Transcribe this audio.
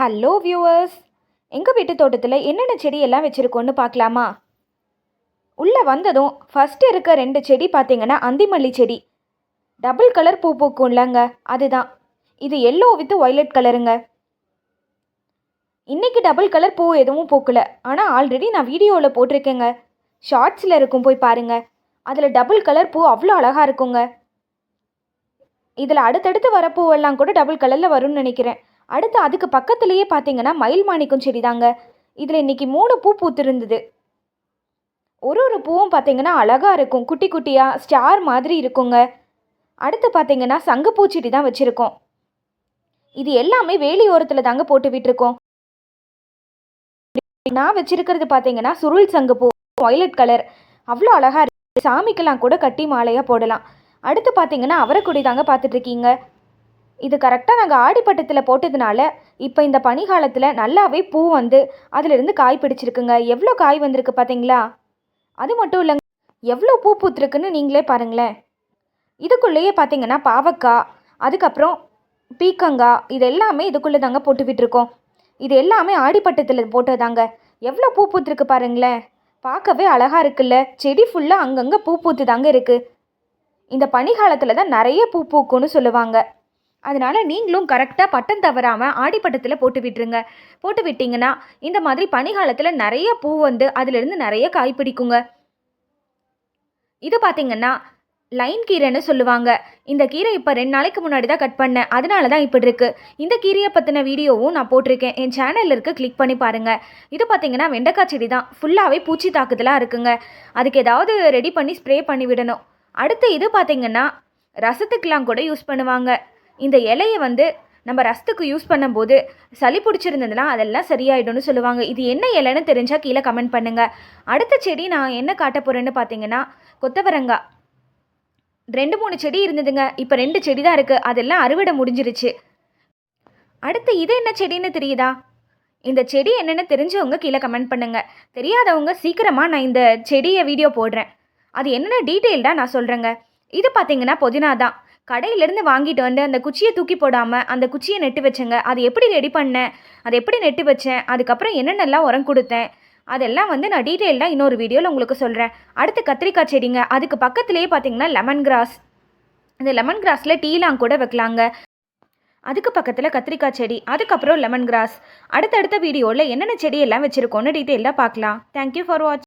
Hello viewers எங்கள் வீட்டு தோட்டத்தில் என்னென்ன செடி எல்லாம் வச்சுருக்கோன்னு பார்க்கலாமா? உள்ளே வந்ததும் ஃபஸ்ட்டு இருக்க ரெண்டு செடி பார்த்தீங்கன்னா அந்திமல்லி செடி. டபுள் கலர் பூ பூக்கும்லங்க அதுதான். இது எல்லோ வித் ஒய்லட் கலருங்க இன்றைக்கி டபுள் கலர் பூ எதுவும் பூக்கல. ஆனால் ஆல்ரெடி நான் வீடியோவில் போட்டிருக்கேங்க. ஷார்ட்ஸில் இருக்கும் போய் பாருங்கள் அதில் டபுள் கலர் பூ அவ்வளோ அழகாக இருக்குங்க. இதில் அடுத்தடுத்து வர பூவெல்லாம் கூட டபுள் கலரில் வரும்னு நினைக்கிறேன். அடுத்து அதுக்கு பக்கத்துலேயே பார்த்தீங்கன்னா மயில் மாணிக்கம் செடி தாங்க இதில் இன்னைக்கு மூணு பூ பூத்திருந்தது. ஒரு ஒரு பூவும் பார்த்தீங்கன்னா அழகாக இருக்கும். குட்டி குட்டியாக ஸ்டார் மாதிரி இருக்குங்க. அடுத்து பார்த்தீங்கன்னா சங்கப்பூ செடி தான் வச்சுருக்கோம். இது எல்லாமே வேலி ஓரத்தில் தாங்க போட்டு விட்டுருக்கோம். நான் வச்சிருக்கிறது பார்த்தீங்கன்னா சுருள் சங்கப்பூ வயலட் கலர் அவ்வளோ அழகாக இருக்கு. சாமிக்கெல்லாம் கூட கட்டி மாலையாக போடலாம். அடுத்து பார்த்தீங்கன்னா அவரைக்குடி தாங்க பார்த்துட்ருக்கீங்க இது கரெக்டாக நாங்கள் ஆடிப்பட்டத்தில் போட்டதுனால இப்போ இந்த பனிகாலத்தில் நல்லாவே பூ வந்து அதிலிருந்து காய் பிடிச்சிருக்குங்க. எவ்வளோ காய் வந்திருக்கு பார்த்தீங்களா அது மட்டும் இல்லைங்க எவ்வளோ பூ பூத்துருக்குன்னு நீங்களே பாருங்களேன். இதுக்குள்ளேயே பார்த்தீங்கன்னா பாவக்காய் அதுக்கப்புறம் பீக்கங்காய் இது எல்லாமே இதுக்குள்ளே தாங்க போட்டு விட்டுருக்கோம். இது எல்லாமே ஆடிப்பட்டத்தில் போட்டதாங்க. எவ்வளோ பூ பூத்துருக்கு பாருங்களேன். பார்க்கவே அழகாக இருக்குல்ல. செடி ஃபுல்லாக அங்கங்கே பூ பூத்து தாங்க இருக்குது இந்த பனிகாலத்தில் தான் நிறைய பூ பூக்கும்னு சொல்லுவாங்க. அதனால் நீங்களும் கரெக்டாக பட்டம் தவறாமல் ஆடிப்பட்டத்தில் போட்டு விட்டுருங்க. போட்டு விட்டிங்கன்னா இந்த மாதிரி பனிகாலத்தில் நிறைய பூ வந்து அதிலிருந்து நிறைய காய் பிடிக்குங்க. இது பார்த்தீங்கன்னா லைன் கீரைன்னு சொல்லுவாங்க. இந்த கீரை இப்போ ரெண்டு நாளைக்கு முன்னாடி தான் கட் பண்ணேன். அதனால தான் இப்படி இருக்குது இந்த கீரையை பற்றின வீடியோவும் நான் போட்டிருக்கேன். என் சேனலில் இருக்க. கிளிக் பண்ணி பாருங்கள் இது பார்த்தீங்கன்னா வெண்டைக்காய் செடி தான். ஃபுல்லாகவே பூச்சி தாக்குதலாக இருக்குங்க. அதுக்கு ஏதாவது ரெடி பண்ணி ஸ்ப்ரே பண்ணி விடணும். அடுத்து இது பார்த்தீங்கன்னா ரசத்துக்கெலாம் கூட யூஸ் பண்ணுவாங்க. இந்த இலையை வந்து நம்ம ரசத்துக்கு யூஸ் பண்ணும்போது சளி பிடிச்சிருந்ததுன்னா அதெல்லாம் சரியாயிடும்னு சொல்லுவாங்க. இது என்ன இலைன்னு தெரிஞ்சால் கீழே கமெண்ட் பண்ணுங்கள் அடுத்த செடி நான் என்ன காட்ட போகிறேன்னு பார்த்தீங்கன்னா கொத்தவரங்காய் ரெண்டு மூணு செடி இருந்ததுங்க. இப்போ ரெண்டு செடி தான் இருக்குது அதெல்லாம் அறுவடை முடிஞ்சிருச்சு. அடுத்து இது என்ன செடின்னு தெரியுதா? இந்த செடி என்னென்னு தெரிஞ்சவங்க கீழே கமெண்ட் பண்ணுங்கள் தெரியாதவங்க சீக்கிரமாக நான் இந்த செடியை வீடியோ போடுறேன். அது என்னென்ன டீட்டெயில்டாக நான் சொல்கிறேங்க இது பார்த்தீங்கன்னா புதினா தான் கடையிலேருந்து வாங்கிட்டு வந்து அந்த குச்சியை தூக்கி போடாமல் அந்த குச்சியை நெட்டு வச்சேங்க. அது எப்படி ரெடி பண்ணேன்? அது எப்படி நெட்டு வச்சேன்? அதுக்கப்புறம் என்னென்னலாம் உரம் கொடுத்தேன்? அதெல்லாம் வந்து நான் டீட்டெயிலாக இன்னொரு வீடியோவில் உங்களுக்கு சொல்கிறேன் அடுத்து கத்திரிக்காய் செடிங்க. அதுக்கு பக்கத்துலேயே பார்த்தீங்கன்னா லெமன் கிராஸ் இந்த லெமன் கிராஸில் டீலாம் கூட வைக்கலாங்க. அதுக்கு பக்கத்தில் கத்திரிக்காய் செடி அதுக்கப்புறம் லெமன் கிராஸ் அடுத்தடுத்த வீடியோவில் என்னென்ன செடியெல்லாம் வச்சுருக்கோன்னு டீட்டெயிலாக பார்க்கலாம். Thank you for watch